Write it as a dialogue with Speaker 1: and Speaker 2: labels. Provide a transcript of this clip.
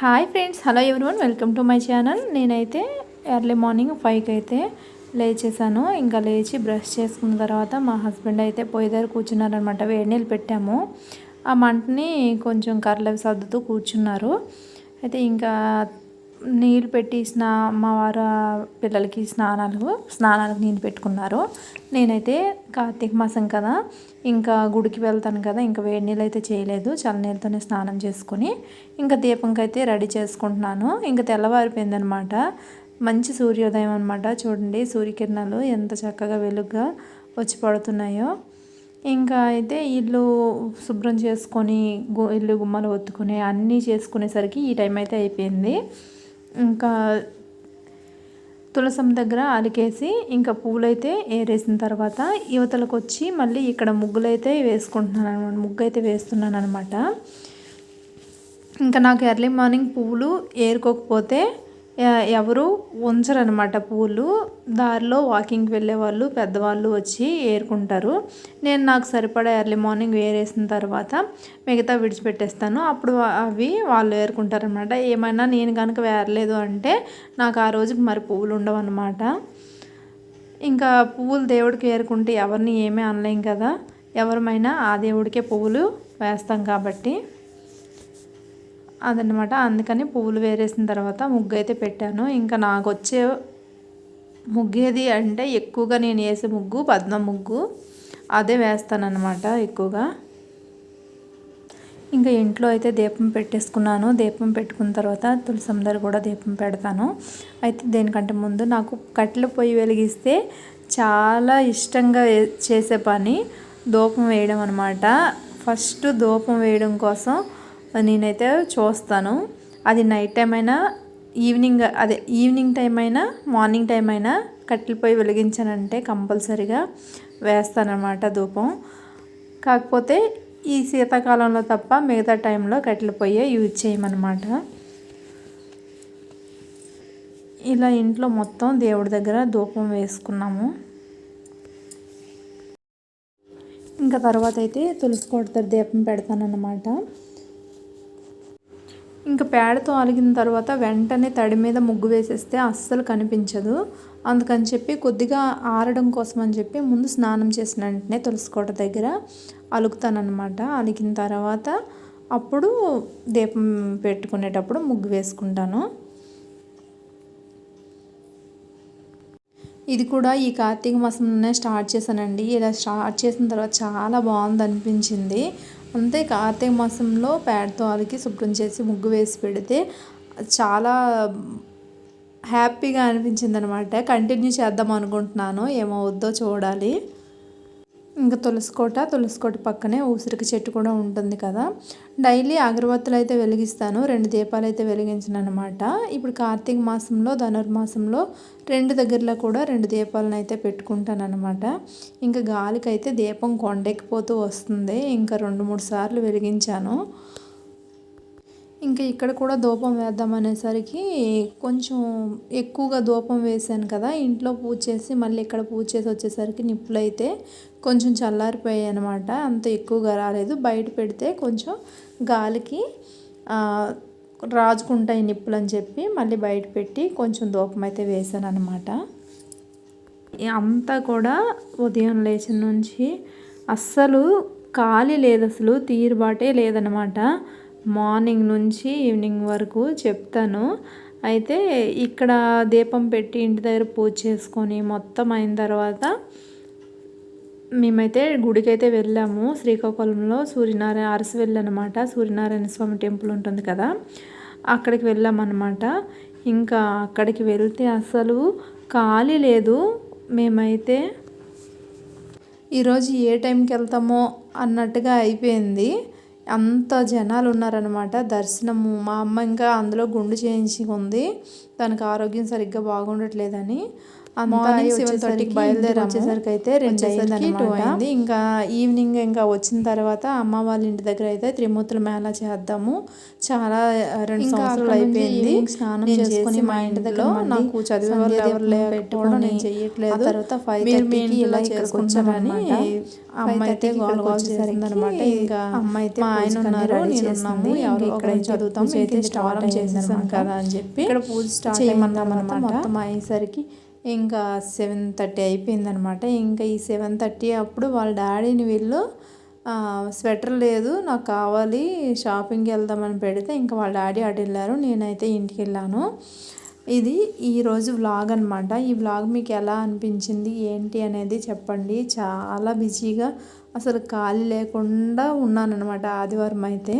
Speaker 1: Hi friends hello everyone welcome to my channel నేనైతే early morning ఫైవ్కి అయితే లేచేసాను ఇంకా లేచి బ్రష్ చేసుకున్న తర్వాత మా హస్బెండ్ అయితే పొయ్యి దగ్గర కూర్చున్నారనమాట వేడి నీళ్ళు పెట్టాము. ఆ మంటని కొంచెం కర్రలవి సర్దుతూ కూర్చున్నారు. అయితే ఇంకా నీళ్ళు పెట్టి స్నా మా వారు పిల్లలకి స్నానాలు స్నానాలకు నీళ్ళు పెట్టుకున్నారు. నేనైతే కార్తీక మాసం కదా ఇంకా గుడికి వెళ్తాను కదా ఇంకా వేడి నీళ్ళు అయితే చేయలేదు చల్లనీళ్ళతోనే స్నానం చేసుకుని ఇంకా దీపంకైతే రెడీ చేసుకుంటున్నాను. ఇంకా తెల్లవారిపోయిందనమాట. మంచి సూర్యోదయం అనమాట. చూడండి సూర్యకిరణాలు ఎంత చక్కగా వెలుగ్గా వచ్చి పడుతున్నాయో. ఇంకా అయితే ఇల్లు శుభ్రం చేసుకొని ఇల్లు గుమ్మలు ఒత్తుకొని అన్నీ చేసుకునేసరికి ఈ టైం అయితే అయిపోయింది. ఇంకా తులసం దగ్గర అలికేసి ఇంకా పూలైతే ఏరేసిన తర్వాత యువతలకు వచ్చి మళ్ళీ ఇక్కడ ముగ్గులైతే వేసుకుంటున్నాను అనమాట ముగ్గు అయితే వేస్తున్నాను అనమాట ఇంకా నాకు ఎర్లీ మార్నింగ్ పువ్వులు ఏరుకోకపోతే ఎవరు ఉంచరనమాట పూలు. దారిలో వాకింగ్కి వెళ్ళే వాళ్ళు పెద్దవాళ్ళు వచ్చి ఏరుకుంటారు. నేను నాకు సరిపడా ఎర్లీ మార్నింగ్ వేరేసిన తర్వాత మిగతా విడిచిపెట్టేస్తాను. అప్పుడు అవి వాళ్ళు ఏరుకుంటారనమాట ఏమైనా నేను కనుక వేరలేదు అంటే నాకు ఆ రోజుకి మరి పువ్వులు ఉండవు అనమాట ఇంకా పువ్వులు దేవుడికి ఏరుకుంటే ఎవరిని ఏమీ అనలేం కదా. ఎవరమైనా ఆ దేవుడికే పువ్వులు వేస్తాం కాబట్టి. అదనమాట అందుకని పువ్వులు వేరేసిన తర్వాత ముగ్గు అయితే పెట్టాను. ఇంకా నాకు వచ్చే ముగ్గేది అంటే ఎక్కువగా నేను వేసే ముగ్గు పద్మ ముగ్గు. అదే వేస్తానన్నమాట ఎక్కువగా. ఇంకా ఇంట్లో అయితే దీపం పెట్టేసుకున్నాను. దీపం పెట్టుకున్న తర్వాత తులసందరు కూడా దీపం పెడతాను. అయితే దేనికంటే ముందు నాకు కట్టెల పొయ్యి వెలిగిస్తే చాలా ఇష్టంగా చేసే పని దూపం వేయడం అనమాట ఫస్ట్ దూపం వేయడం కోసం నేనైతే చూస్తాను. అది నైట్ టైం అయినా ఈవినింగ్ అదే ఈవినింగ్ టైం అయినా మార్నింగ్ టైం అయినా కట్టెల పొయ్యి వెలిగించానంటే కంపల్సరిగా వేస్తానన్నమాట ధూపం. కాకపోతే ఈ శీతాకాలంలో తప్ప మిగతా టైంలో కట్టెల పొయ్యే యూజ్ చేయమన్నమాట. ఇలా ఇంట్లో మొత్తం దేవుడి దగ్గర ధూపం వేసుకున్నాము. ఇంకా తర్వాత అయితే తులసి కొడతారు దీపం పెడతానన్నమాట. ఇంకా పేడతో అలిగిన తర్వాత వెంటనే తడి మీద ముగ్గు వేసేస్తే అస్సలు కనిపించదు. అందుకని చెప్పి కొద్దిగా ఆరడం కోసం అని చెప్పి ముందు స్నానం చేసిన వెంటనే తులసికోట దగ్గర అలుగుతానమాట అలిగిన తర్వాత అప్పుడు దీపం పెట్టుకునేటప్పుడు ముగ్గు వేసుకుంటాను. ఇది కూడా ఈ కార్తీక మాసంలోనే స్టార్ట్ చేశానండి. ఇలా స్టార్ట్ చేసిన తర్వాత చాలా బాగుంది అనిపించింది అంతే కార్తీక మాసంలో పేడతో అలికి శుభ్రం చేసి ముగ్గు వేసి పెడితే చాలా హ్యాపీగా అనిపించింది అనమాట కంటిన్యూ చేద్దాం అనుకుంటున్నాను. ఏమవుద్దో చూడాలి. ఇంకా తులసికోట తులసికోట పక్కనే ఉసిరికి చెట్టు కూడా ఉంటుంది కదా. డైలీ అగరబత్తులు అయితే వెలిగిస్తాను రెండు దీపాలు అయితే వెలిగించను అనమాట ఇప్పుడు కార్తీక మాసంలో ధనుర్మాసంలో రెండు దగ్గరలో కూడా రెండు దీపాలను అయితే పెట్టుకుంటాను అనమాట ఇంకా గాలికి అయితే దీపం కొండెక్కిపోతూ వస్తుంది. ఇంకా రెండు మూడు సార్లు వెలిగించాను. ఇంకా ఇక్కడ కూడా ధూపం వేద్దాం అనేసరికి కొంచెం ఎక్కువగా ధూపం వేసాను కదా ఇంట్లో పూజ చేసి మళ్ళీ ఇక్కడ పూజ చేసి వచ్చేసరికి నిప్పులు అయితే కొంచెం చల్లారిపోయాయి అనమాట అంత ఎక్కువగా రాలేదు. బయట పెడితే కొంచెం గాలికి రాజుకుంటాయి నిప్పులు అని చెప్పి మళ్ళీ బయట పెట్టి కొంచెం ధూపం అయితే వేసాను అనమాట అంతా కూడా ఉదయం లేచిన నుంచి అస్సలు ఖాళీ లేదు అసలు తీరుబాటే లేదనమాట మార్నింగ్ నుంచి ఈవినింగ్ వరకు చెప్తాను. అయితే ఇక్కడ దీపం పెట్టి ఇంటి దగ్గర పూజ చేసుకొని మొత్తం అయిన తర్వాత మేమైతే గుడికి అయితే వెళ్ళాము. శ్రీకాకుళంలో సూర్యనారాయణ అరసవెల్లి అనమాట సూర్యనారాయణ స్వామి టెంపుల్ ఉంటుంది కదా అక్కడికి వెళ్ళామన్నమాట. ఇంకా అక్కడికి వెళ్తే అసలు ఖాళీ లేదు. మేమైతే ఈరోజు ఏ టైంకి వెళ్తామో అన్నట్టుగా అయిపోయింది. అంత జనాలు ఉన్నారనమాట దర్శనము మా అమ్మ ఇంకా అందులో గుండు చేయించి ఉంది తనకు ఆరోగ్యం సరిగ్గా బాగుండట్లేదని. సెవెన్ థర్టీకి బయలుదేరి వచ్చేసరికి అయితే రెండు అయింది
Speaker 2: two
Speaker 1: అయింది. ఇంకా ఈవినింగ్ ఇంకా వచ్చిన తర్వాత అమ్మ వాళ్ళ ఇంటి దగ్గర అయితే త్రిమూర్తుల మేళ చేద్దాము. చాలా రెండు సంవత్సరాలు అయిపోయింది.
Speaker 2: స్నానం
Speaker 1: నేను
Speaker 2: చేసుకొని
Speaker 1: చేసి
Speaker 2: మా
Speaker 1: మా
Speaker 2: ఇంటి దగ్గర
Speaker 1: నాకు చదివే వాళ్ళు ఎవరు
Speaker 2: పెట్టుకొని
Speaker 1: నేను చెయ్యట్లేదు
Speaker 2: ఆ తర్వాత ఫైవ్
Speaker 1: మీ
Speaker 2: థర్టీకి ఇలా చేసుకుంటారనమాట
Speaker 1: అమ్మ అయితే గోల్ గోల్ చేసిందనమాట ఇంకా
Speaker 2: అమ్మ అయితే
Speaker 1: మా ఆయన ఉన్నారు. నేను. ఉన్నాము ఎవరు
Speaker 2: ఇంకా
Speaker 1: ఒకరు
Speaker 2: ఇక్కడైతే
Speaker 1: చదువుతాం
Speaker 2: అయితే స్టార్ట్
Speaker 1: స్టార్ట్ చేసేసాం
Speaker 2: అయిందనమాట.
Speaker 1: కదా అని చెప్పి
Speaker 2: ఇక్కడ పూజ స్టార్ట్ అయిన తర్వాత
Speaker 1: మొత్తం అయ్యేసరికి ఇంకా సెవెన్ థర్టీ అయిపోయిందనమాట. ఇంకా ఈ సెవెన్ థర్టీ అప్పుడు వాళ్ళ డాడీని వీళ్ళు స్వెటర్ లేదు నాకు కావాలి షాపింగ్కి వెళ్దామని పెడితే ఇంకా వాళ్ళ డాడీ అటు వెళ్ళారు నేనైతే ఇంటికి వెళ్ళాను. ఇది ఈరోజు వ్లాగ్ అనమాట ఈ వ్లాగ్ మీకు ఎలా అనిపించింది ఏంటి అనేది చెప్పండి. చాలా బిజీగా అసలు ఖాళీ లేకుండా ఉన్నానన్నమాట ఆదివారం అయితే.